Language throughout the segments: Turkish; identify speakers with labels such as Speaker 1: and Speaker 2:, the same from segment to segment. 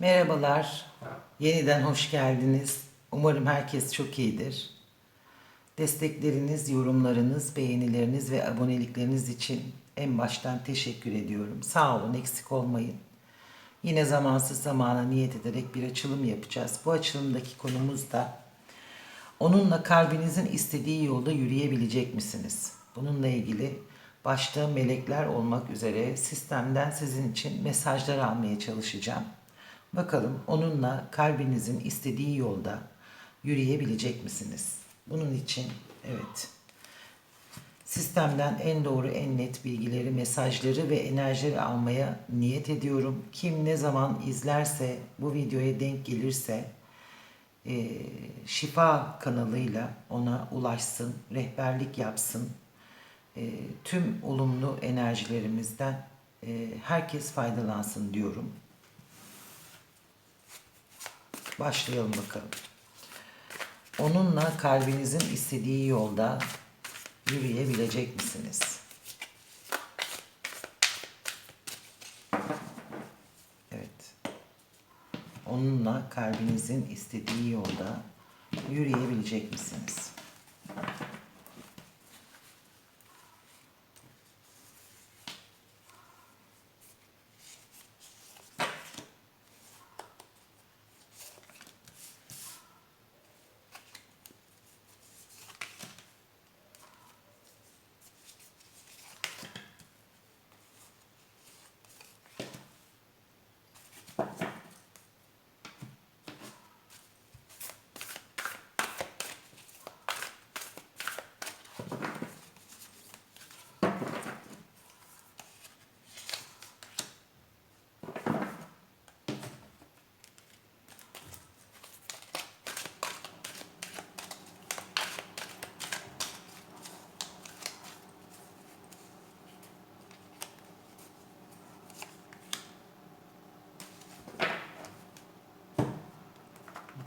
Speaker 1: Merhabalar. Yeniden hoş geldiniz. Umarım herkes çok iyidir. Destekleriniz, yorumlarınız, beğenileriniz ve abonelikleriniz için en baştan teşekkür ediyorum. Sağ olun, eksik olmayın. Yine zamansız zamana niyet ederek bir açılım yapacağız. Bu açılımdaki konumuz da onunla kalbinizin istediği yolda yürüyebilecek misiniz? Bununla ilgili başta melekler olmak üzere sistemden sizin için mesajlar almaya çalışacağım. Bakalım onunla kalbinizin istediği yolda yürüyebilecek misiniz? Bunun için evet sistemden en doğru en net bilgileri, mesajları ve enerjileri almaya niyet ediyorum. Kim ne zaman izlerse, bu videoya denk gelirse e, şifa kanalıyla ona ulaşsın, rehberlik yapsın. E, tüm olumlu enerjilerimizden e, herkes faydalansın diyorum. Başlayalım bakalım. Onunla kalbinizin istediği yolda yürüyebilecek misiniz? Evet. Onunla kalbinizin istediği yolda yürüyebilecek misiniz?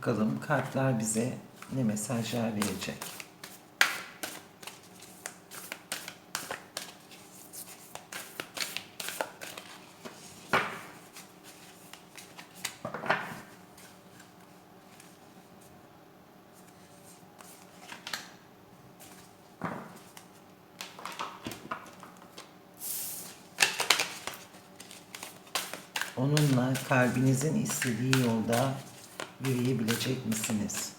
Speaker 1: Bakalım kartlar bize ne mesajlar verecek? Onunla kalbinizin istediği yolda yürüyebilecek misiniz?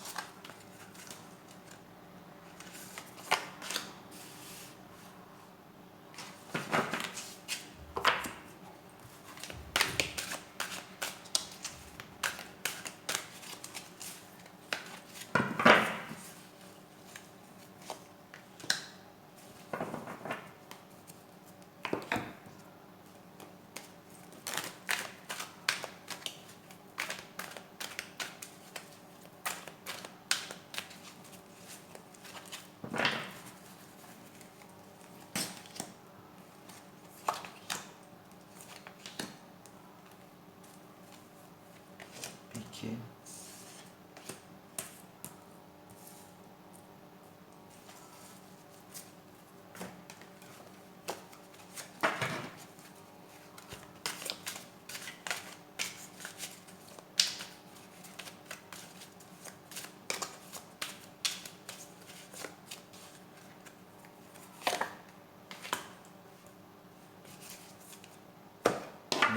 Speaker 1: Peki.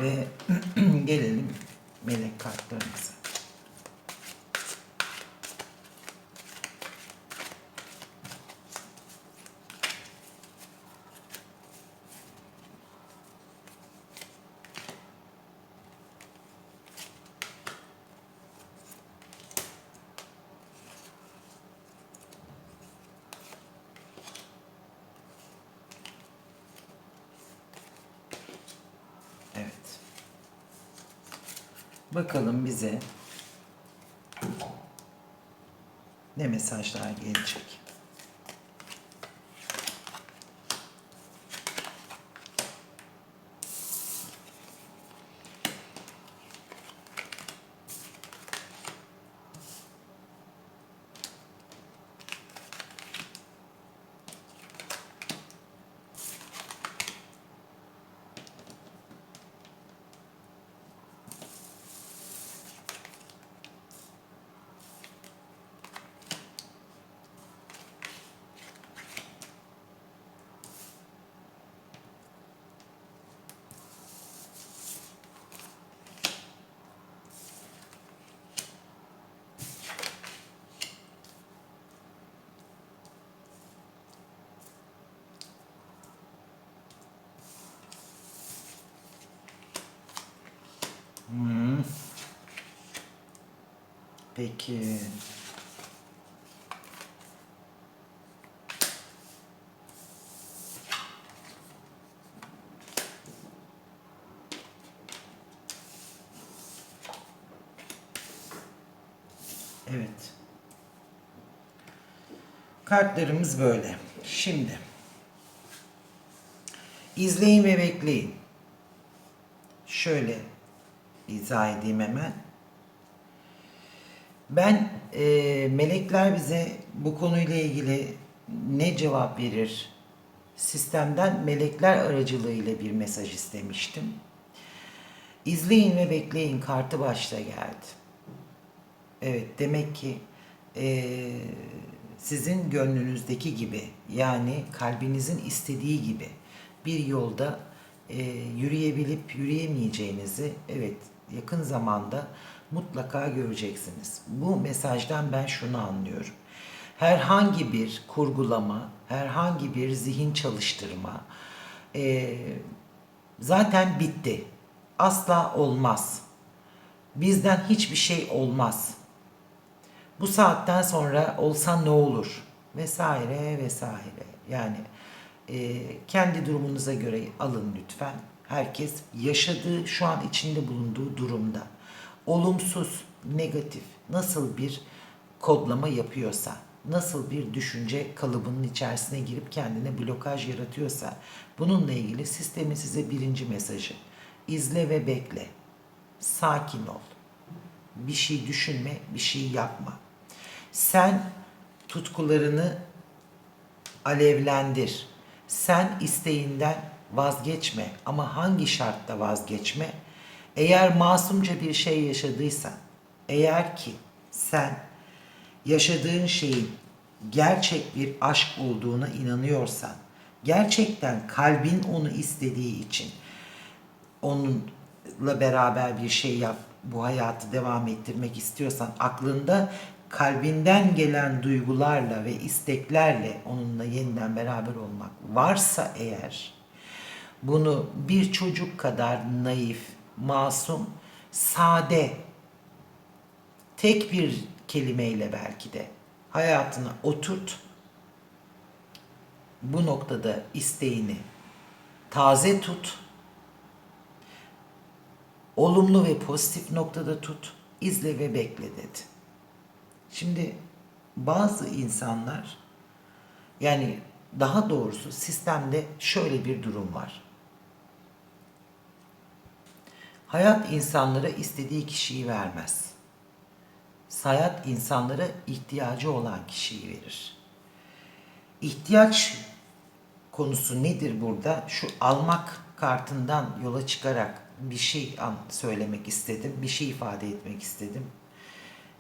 Speaker 1: Ve gelelim melek kartlarımıza. Evet. Bakalım bize ne mesajlar gelecek. Peki. Evet. Kartlarımız böyle. Şimdi izleyin ve bekleyin. Şöyle izah edeyim hemen. Ben e, melekler bize bu konuyla ilgili ne cevap verir? Sistemden melekler aracılığıyla bir mesaj istemiştim. İzleyin ve bekleyin kartı başta geldi. Evet demek ki eee, sizin gönlünüzdeki gibi yani kalbinizin istediği gibi bir yolda eee, yürüyebilip yürüyemeyeceğinizi evet yakın zamanda mutlaka göreceksiniz. Bu mesajdan ben şunu anlıyorum. Herhangi bir kurgulama, herhangi bir zihin çalıştırma eee, zaten bitti. Asla olmaz. Bizden hiçbir şey olmaz. Bu saatten sonra olsa ne olur? Vesaire vesaire. Yani e, kendi durumunuza göre alın lütfen. Herkes yaşadığı, şu an içinde bulunduğu durumda olumsuz, negatif nasıl bir kodlama yapıyorsa, nasıl bir düşünce kalıbının içerisine girip kendine blokaj yaratıyorsa bununla ilgili sistemin size birinci mesajı. izle ve bekle. Sakin ol. Bir şey düşünme, bir şey yapma. Sen tutkularını alevlendir. Sen isteğinden vazgeçme ama hangi şartta vazgeçme? Eğer masumca bir şey yaşadıysan, eğer ki sen yaşadığın şeyin gerçek bir aşk olduğuna inanıyorsan, gerçekten kalbin onu istediği için onunla beraber bir şey yap, bu hayatı devam ettirmek istiyorsan aklında kalbinden gelen duygularla ve isteklerle onunla yeniden beraber olmak varsa eğer bunu bir çocuk kadar naif, masum, sade tek bir kelimeyle belki de hayatına oturt. Bu noktada isteğini taze tut. Olumlu ve pozitif noktada tut. izle ve bekle dedi. Şimdi bazı insanlar yani daha doğrusu sistemde şöyle bir durum var. Hayat insanlara istediği kişiyi vermez. Hayat insanlara ihtiyacı olan kişiyi verir. İhtiyaç konusu nedir burada? Şu almak kartından yola çıkarak bir şey söylemek istedim, bir şey ifade etmek istedim.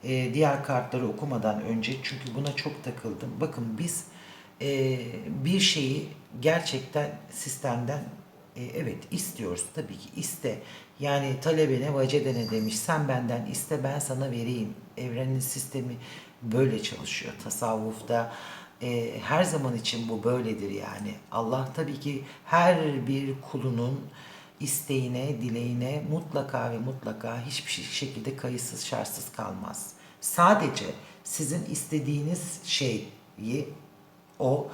Speaker 1: Ee, diğer kartları okumadan önce çünkü buna çok takıldım. Bakın biz e, bir şeyi gerçekten sistemden e, evet istiyoruz tabii ki iste. Yani talebene vacedene demiş sen benden iste ben sana vereyim. Evrenin sistemi böyle çalışıyor. Tasavvufta e, her zaman için bu böyledir yani. Allah tabii ki her bir kulunun isteğine, dileğine mutlaka ve mutlaka hiçbir şekilde kayıtsız şartsız kalmaz. Sadece sizin istediğiniz şeyi o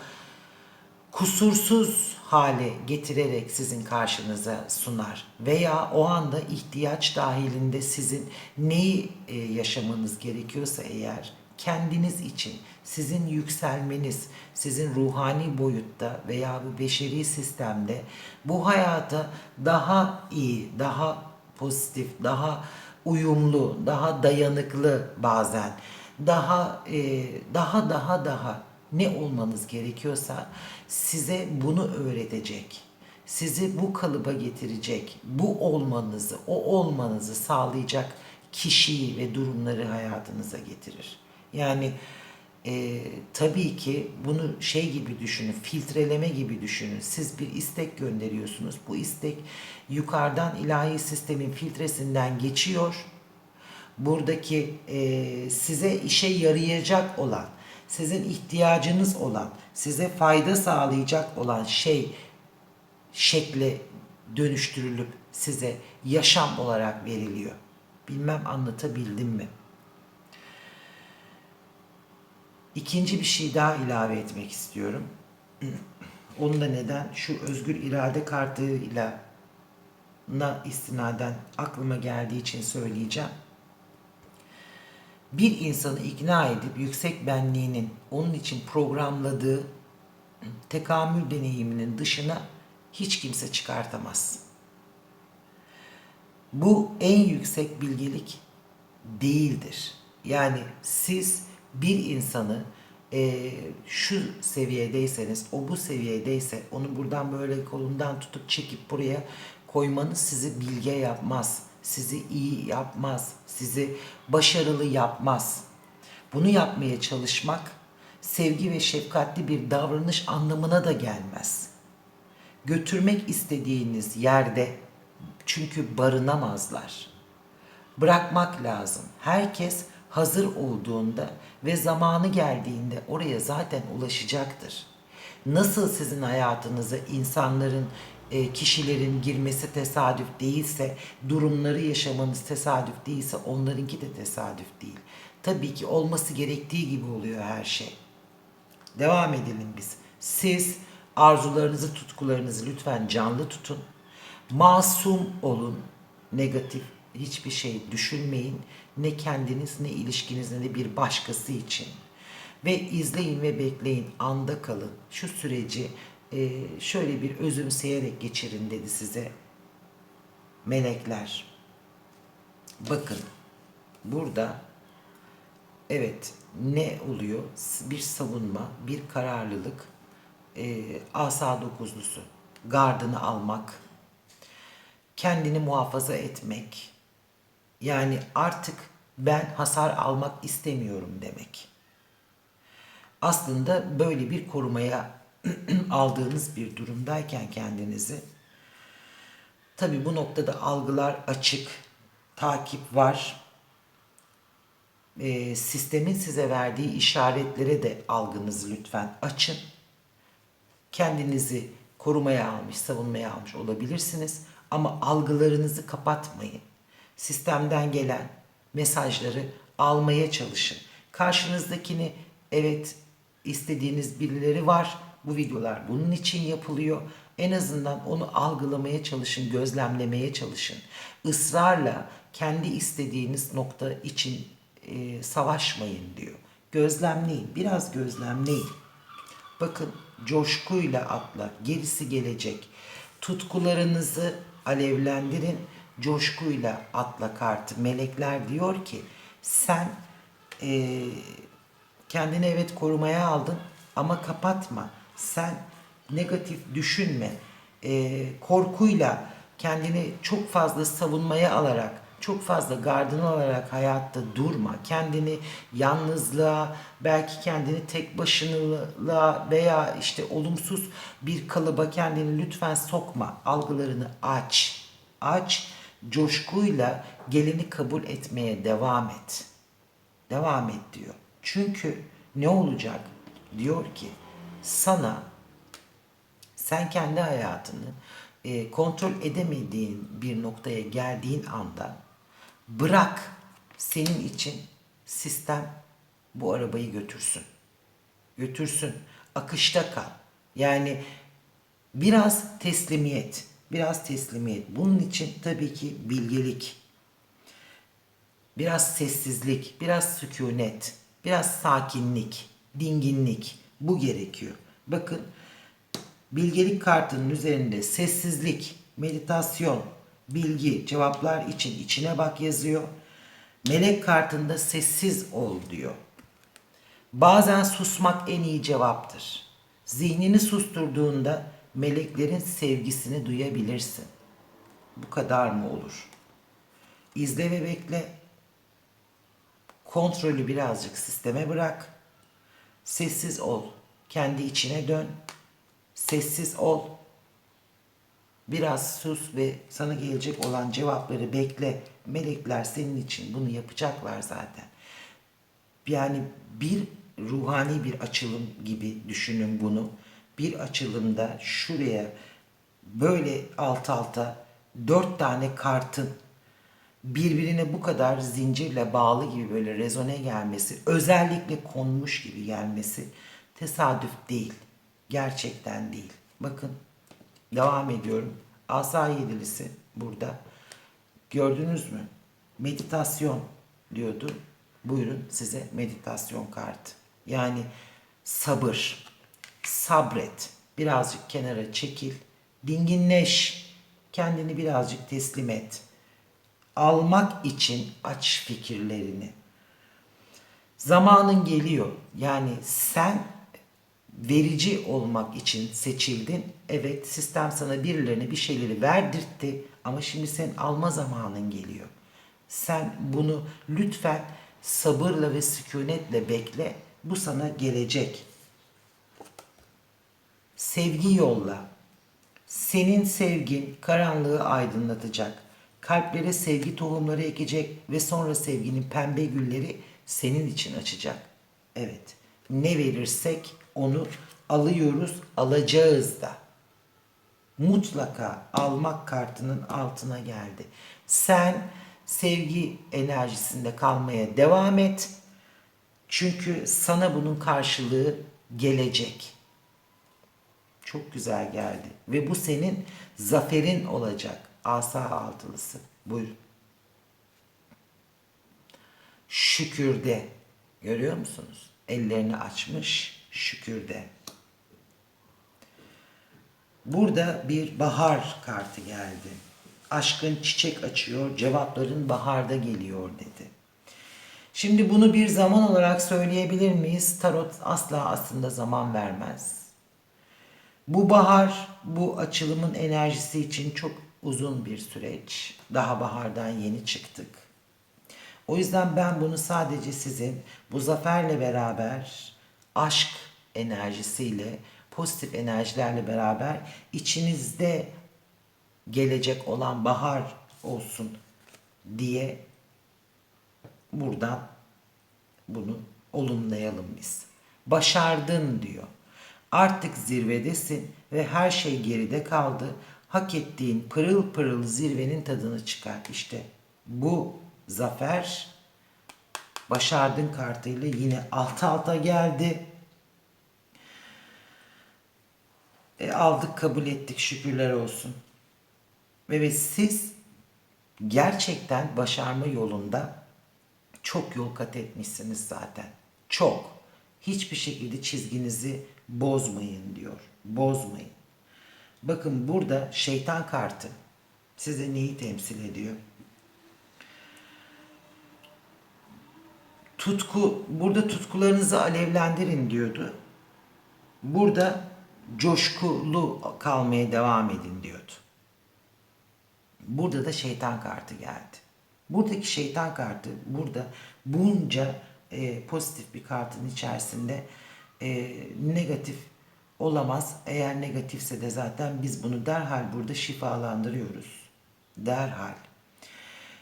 Speaker 1: kusursuz hale getirerek sizin karşınıza sunar veya o anda ihtiyaç dahilinde sizin neyi e, yaşamanız gerekiyorsa eğer kendiniz için sizin yükselmeniz, sizin ruhani boyutta veya bu beşeri sistemde bu hayata daha iyi, daha pozitif, daha uyumlu, daha dayanıklı bazen, daha e, daha daha daha ne olmanız gerekiyorsa size bunu öğretecek. Sizi bu kalıba getirecek, bu olmanızı, o olmanızı sağlayacak kişiyi ve durumları hayatınıza getirir. Yani e, tabii ki bunu şey gibi düşünün, filtreleme gibi düşünün. Siz bir istek gönderiyorsunuz. Bu istek yukarıdan ilahi sistemin filtresinden geçiyor. Buradaki e, size işe yarayacak olan, sizin ihtiyacınız olan, size fayda sağlayacak olan şey şekle dönüştürülüp size yaşam olarak veriliyor. Bilmem anlatabildim mi? İkinci bir şey daha ilave etmek istiyorum. Onu da neden? Şu özgür irade kartıyla na istinaden aklıma geldiği için söyleyeceğim. Bir insanı ikna edip yüksek benliğinin onun için programladığı tekamül deneyiminin dışına hiç kimse çıkartamaz. Bu en yüksek bilgelik değildir. Yani siz bir insanı e, şu seviyedeyseniz, o bu seviyedeyse onu buradan böyle kolundan tutup çekip buraya koymanız sizi bilge yapmaz, sizi iyi yapmaz, sizi başarılı yapmaz. Bunu yapmaya çalışmak sevgi ve şefkatli bir davranış anlamına da gelmez. Götürmek istediğiniz yerde çünkü barınamazlar. Bırakmak lazım. Herkes hazır olduğunda ve zamanı geldiğinde oraya zaten ulaşacaktır. Nasıl sizin hayatınıza insanların, kişilerin girmesi tesadüf değilse, durumları yaşamanız tesadüf değilse onlarınki de tesadüf değil. Tabii ki olması gerektiği gibi oluyor her şey. Devam edelim biz. Siz arzularınızı, tutkularınızı lütfen canlı tutun. Masum olun. Negatif hiçbir şey düşünmeyin. Ne kendiniz ne ilişkiniz ne de bir başkası için. Ve izleyin ve bekleyin. Anda kalın. Şu süreci e, şöyle bir özümseyerek geçirin dedi size. Melekler. Bakın burada evet ne oluyor? Bir savunma, bir kararlılık, e, asa dokuzlusu, gardını almak, kendini muhafaza etmek. Yani artık ben hasar almak istemiyorum demek. Aslında böyle bir korumaya aldığınız bir durumdayken kendinizi tabi bu noktada algılar açık, takip var. E, sistemin size verdiği işaretlere de algınızı lütfen açın. Kendinizi korumaya almış, savunmaya almış olabilirsiniz ama algılarınızı kapatmayın. Sistemden gelen mesajları almaya çalışın. Karşınızdakini evet istediğiniz birileri var. Bu videolar bunun için yapılıyor. En azından onu algılamaya çalışın, gözlemlemeye çalışın. Israrla kendi istediğiniz nokta için e, savaşmayın diyor. Gözlemleyin, biraz gözlemleyin. Bakın coşkuyla atla, gerisi gelecek. Tutkularınızı alevlendirin, coşkuyla atla kartı. Melekler diyor ki sen e, kendini evet korumaya aldın ama kapatma. Sen negatif düşünme. E, korkuyla kendini çok fazla savunmaya alarak çok fazla gardını alarak hayatta durma. Kendini yalnızlığa, belki kendini tek başınılığa veya işte olumsuz bir kalıba kendini lütfen sokma. Algılarını aç. Aç, coşkuyla geleni kabul etmeye devam et. Devam et diyor. Çünkü ne olacak? Diyor ki sana sen kendi hayatını e, kontrol edemediğin bir noktaya geldiğin anda bırak senin için sistem bu arabayı götürsün. Götürsün. Akışta kal. Yani biraz teslimiyet. Biraz teslimiyet. Bunun için tabii ki bilgelik. Biraz sessizlik, biraz sükunet, biraz sakinlik, dinginlik bu gerekiyor. Bakın bilgelik kartının üzerinde sessizlik, meditasyon, bilgi, cevaplar için içine bak yazıyor. Melek kartında sessiz ol diyor. Bazen susmak en iyi cevaptır. Zihnini susturduğunda meleklerin sevgisini duyabilirsin. Bu kadar mı olur? İzle ve bekle. Kontrolü birazcık sisteme bırak. Sessiz ol. Kendi içine dön. Sessiz ol. Biraz sus ve sana gelecek olan cevapları bekle. Melekler senin için bunu yapacaklar zaten. Yani bir ruhani bir açılım gibi düşünün bunu. Bir açılımda şuraya böyle alt alta dört tane kartın birbirine bu kadar zincirle bağlı gibi böyle rezone gelmesi, özellikle konmuş gibi gelmesi tesadüf değil. Gerçekten değil. Bakın devam ediyorum. Asa yedilisi burada. Gördünüz mü? Meditasyon diyordu. Buyurun size meditasyon kartı. Yani sabır, sabret, birazcık kenara çekil, dinginleş, kendini birazcık teslim et. Almak için aç fikirlerini. Zamanın geliyor. Yani sen verici olmak için seçildin. Evet sistem sana birilerine bir şeyleri verdirtti ama şimdi senin alma zamanın geliyor. Sen bunu lütfen sabırla ve sükunetle bekle. Bu sana gelecek. Sevgi yolla. Senin sevgin karanlığı aydınlatacak. Kalplere sevgi tohumları ekecek ve sonra sevginin pembe gülleri senin için açacak. Evet. Ne verirsek onu alıyoruz, alacağız da. Mutlaka almak kartının altına geldi. Sen sevgi enerjisinde kalmaya devam et. Çünkü sana bunun karşılığı gelecek. Çok güzel geldi. Ve bu senin zaferin olacak. Asa altılısı. Buyurun. Şükürde. Görüyor musunuz? Ellerini açmış şükürde. Burada bir bahar kartı geldi. Aşkın çiçek açıyor, cevapların baharda geliyor dedi. Şimdi bunu bir zaman olarak söyleyebilir miyiz? Tarot asla aslında zaman vermez. Bu bahar, bu açılımın enerjisi için çok uzun bir süreç. Daha bahardan yeni çıktık. O yüzden ben bunu sadece sizin bu zaferle beraber aşk enerjisiyle, pozitif enerjilerle beraber içinizde gelecek olan bahar olsun diye buradan bunu olumlayalım biz. Başardın diyor. Artık zirvedesin ve her şey geride kaldı. Hak ettiğin pırıl pırıl zirvenin tadını çıkar. İşte bu zafer başardın kartıyla yine alt alta geldi. E, aldık kabul ettik şükürler olsun. Ve, siz gerçekten başarma yolunda çok yol kat etmişsiniz zaten. Çok. Hiçbir şekilde çizginizi bozmayın diyor. Bozmayın. Bakın burada şeytan kartı size neyi temsil ediyor? Tutku, burada tutkularınızı alevlendirin diyordu. Burada coşkulu kalmaya devam edin diyordu. Burada da şeytan kartı geldi. Buradaki şeytan kartı burada bunca e, pozitif bir kartın içerisinde e, negatif olamaz. Eğer negatifse de zaten biz bunu derhal burada şifalandırıyoruz. Derhal.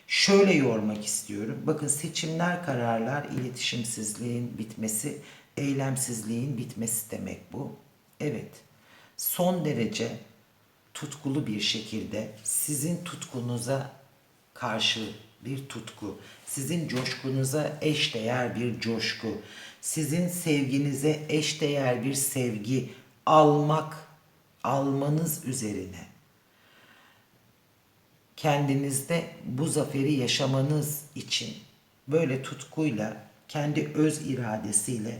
Speaker 1: Şöyle yormak istiyorum. Bakın seçimler, kararlar, iletişimsizliğin bitmesi, eylemsizliğin bitmesi demek bu. Evet. Son derece tutkulu bir şekilde sizin tutkunuza karşı bir tutku, sizin coşkunuza eşdeğer bir coşku, sizin sevginize eşdeğer bir sevgi almak, almanız üzerine kendinizde bu zaferi yaşamanız için böyle tutkuyla, kendi öz iradesiyle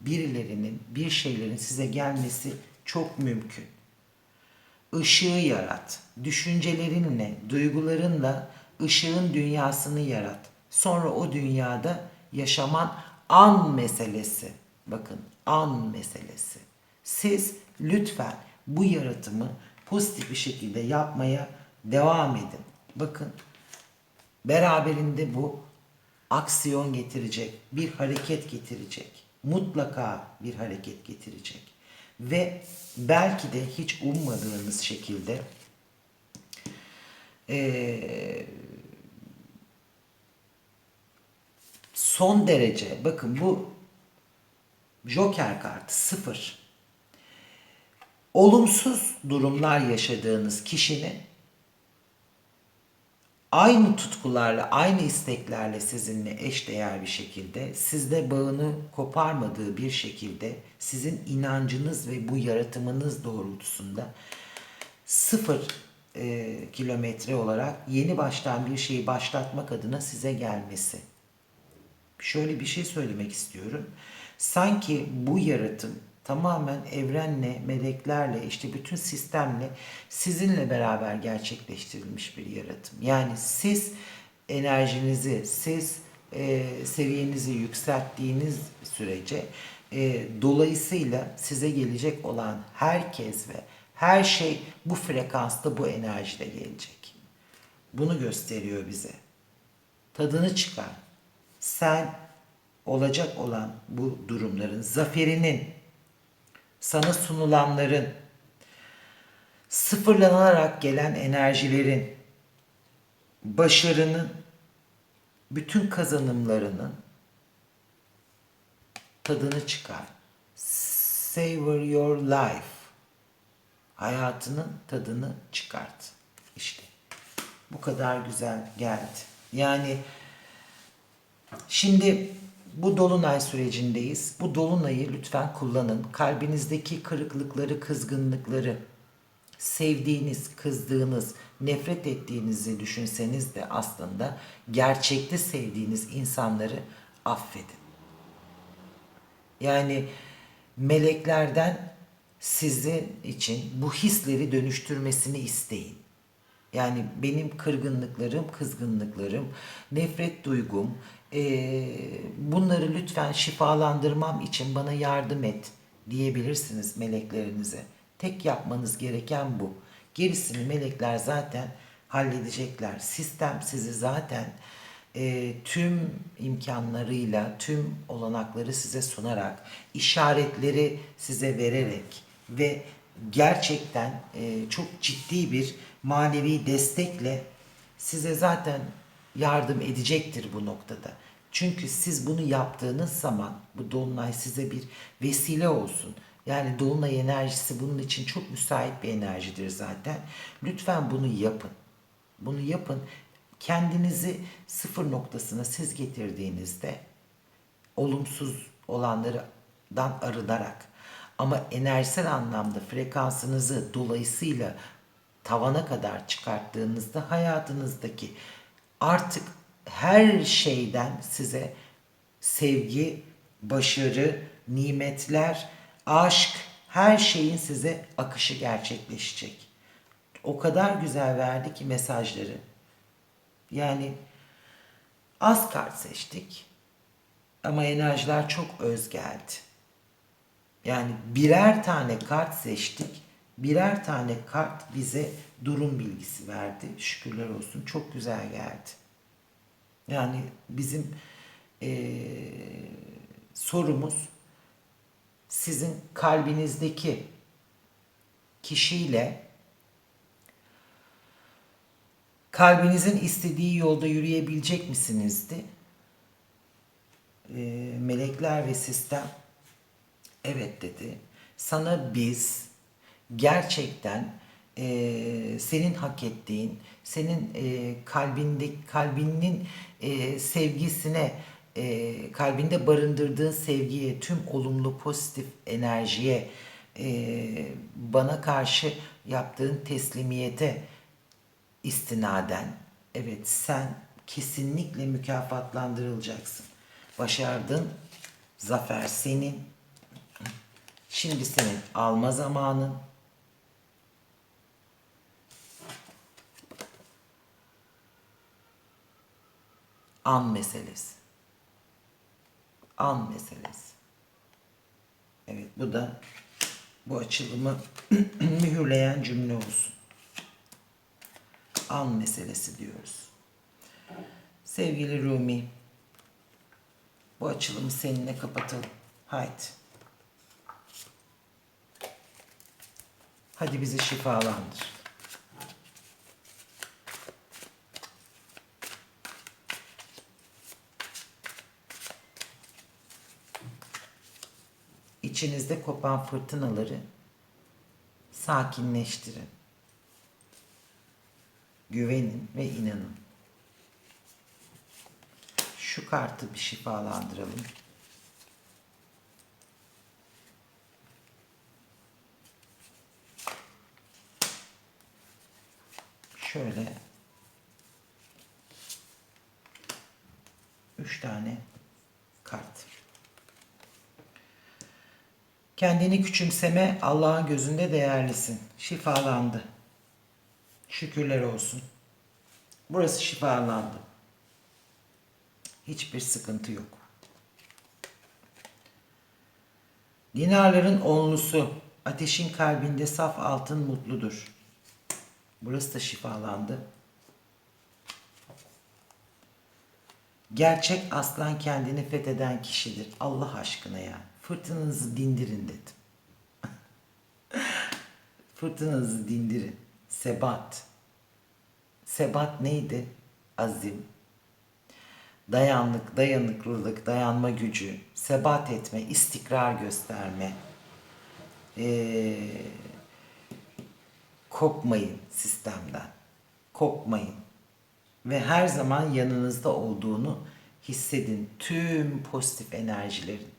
Speaker 1: birilerinin, bir şeylerin size gelmesi çok mümkün. Işığı yarat. Düşüncelerinle, duygularınla ışığın dünyasını yarat. Sonra o dünyada yaşaman an meselesi. Bakın an meselesi. Siz lütfen bu yaratımı pozitif bir şekilde yapmaya devam edin. Bakın beraberinde bu aksiyon getirecek, bir hareket getirecek. Mutlaka bir hareket getirecek. Ve belki de hiç ummadığınız şekilde ee, son derece bakın bu Joker kartı sıfır. Olumsuz durumlar yaşadığınız kişinin aynı tutkularla, aynı isteklerle sizinle eşdeğer bir şekilde, sizde bağını koparmadığı bir şekilde sizin inancınız ve bu yaratımınız doğrultusunda sıfır e, kilometre olarak yeni baştan bir şeyi başlatmak adına size gelmesi. Şöyle bir şey söylemek istiyorum. Sanki bu yaratım tamamen evrenle, meleklerle, işte bütün sistemle sizinle beraber gerçekleştirilmiş bir yaratım. Yani siz enerjinizi, siz e, seviyenizi yükselttiğiniz sürece e, dolayısıyla size gelecek olan herkes ve her şey bu frekansta, bu enerjide gelecek. Bunu gösteriyor bize. Tadını çıkar. Sen olacak olan bu durumların, zaferinin, sana sunulanların, sıfırlanarak gelen enerjilerin, başarının, bütün kazanımlarının tadını çıkar. Savor your life. Hayatının tadını çıkart. İşte bu kadar güzel geldi. Yani Şimdi bu dolunay sürecindeyiz. Bu dolunayı lütfen kullanın. Kalbinizdeki kırıklıkları, kızgınlıkları, sevdiğiniz, kızdığınız, nefret ettiğinizi düşünseniz de aslında gerçekte sevdiğiniz insanları affedin. Yani meleklerden sizin için bu hisleri dönüştürmesini isteyin. Yani benim kırgınlıklarım, kızgınlıklarım, nefret duygum, eee, bunları lütfen şifalandırmam için bana yardım et diyebilirsiniz meleklerinize. Tek yapmanız gereken bu. Gerisini melekler zaten halledecekler. Sistem sizi zaten eee, tüm imkanlarıyla, tüm olanakları size sunarak, işaretleri size vererek ve gerçekten eee, çok ciddi bir manevi destekle size zaten yardım edecektir bu noktada. Çünkü siz bunu yaptığınız zaman bu dolunay size bir vesile olsun. Yani dolunay enerjisi bunun için çok müsait bir enerjidir zaten. Lütfen bunu yapın. Bunu yapın. Kendinizi sıfır noktasına siz getirdiğinizde olumsuz olanlardan arınarak ama enerjisel anlamda frekansınızı dolayısıyla tavana kadar çıkarttığınızda hayatınızdaki artık her şeyden size sevgi, başarı, nimetler, aşk, her şeyin size akışı gerçekleşecek. O kadar güzel verdi ki mesajları. Yani az kart seçtik ama enerjiler çok öz geldi. Yani birer tane kart seçtik. Birer tane kart bize durum bilgisi verdi. Şükürler olsun. Çok güzel geldi. Yani bizim eee, sorumuz sizin kalbinizdeki kişiyle kalbinizin istediği yolda yürüyebilecek misinizdi? Eee, melekler ve sistem evet dedi. Sana biz gerçekten e, senin hak ettiğin, senin e, kalbinde kalbinin e, sevgisine, e, kalbinde barındırdığın sevgiye, tüm olumlu pozitif enerjiye, e, bana karşı yaptığın teslimiyete istinaden, evet sen kesinlikle mükafatlandırılacaksın. Başardın, zafer senin. Şimdi senin alma zamanın. An meselesi. An meselesi. Evet bu da bu açılımı mühürleyen cümle olsun. An meselesi diyoruz. Sevgili Rumi, bu açılımı seninle kapatalım. Haydi. Hadi bizi şifalandır. İçinizde kopan fırtınaları sakinleştirin. Güvenin ve inanın. Şu kartı bir şifalandıralım. Şöyle üç tane kart. Kendini küçümseme Allah'ın gözünde değerlisin. Şifalandı. Şükürler olsun. Burası şifalandı. Hiçbir sıkıntı yok. Dinarların onlusu, ateşin kalbinde saf altın mutludur. Burası da şifalandı. Gerçek aslan kendini fetheden kişidir. Allah aşkına ya. Fırtınanızı dindirin dedim. Fırtınanızı dindirin. Sebat. Sebat neydi? Azim. Dayanlık, dayanıklılık, dayanma gücü, sebat etme, istikrar gösterme. Ee, kopmayın sistemden. Kopmayın. Ve her zaman yanınızda olduğunu hissedin. Tüm pozitif enerjilerin.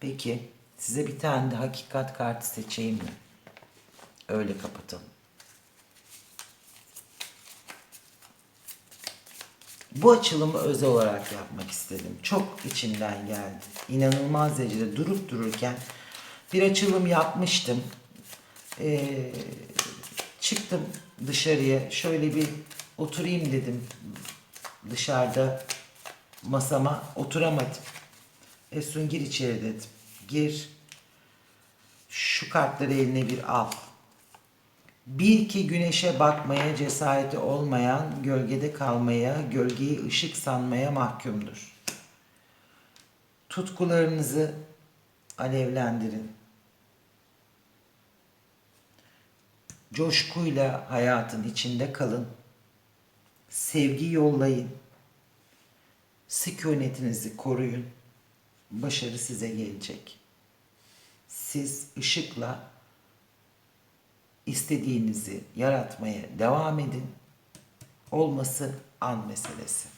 Speaker 1: Peki size bir tane de hakikat kartı seçeyim mi? Öyle kapatalım. Bu açılımı özel olarak yapmak istedim. Çok içimden geldi. İnanılmaz derecede durup dururken bir açılım yapmıştım. Ee, çıktım dışarıya. Şöyle bir oturayım dedim. Dışarıda masama oturamadım. Esun gir içeri dedim. Gir. Şu kartları eline bir al. Bil ki güneşe bakmaya cesareti olmayan gölgede kalmaya, gölgeyi ışık sanmaya mahkumdur. Tutkularınızı alevlendirin. Coşkuyla hayatın içinde kalın. Sevgi yollayın. Sükunetinizi koruyun. Başarı size gelecek. Siz ışıkla istediğinizi yaratmaya devam edin. Olması an meselesi.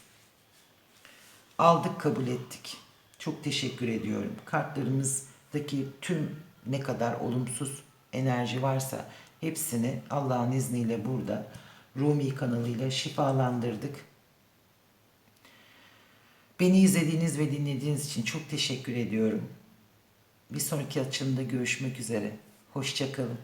Speaker 1: Aldık kabul ettik. Çok teşekkür ediyorum. Kartlarımızdaki tüm ne kadar olumsuz enerji varsa hepsini Allah'ın izniyle burada Rumi kanalıyla şifalandırdık. Beni izlediğiniz ve dinlediğiniz için çok teşekkür ediyorum. Bir sonraki açımda görüşmek üzere. Hoşçakalın.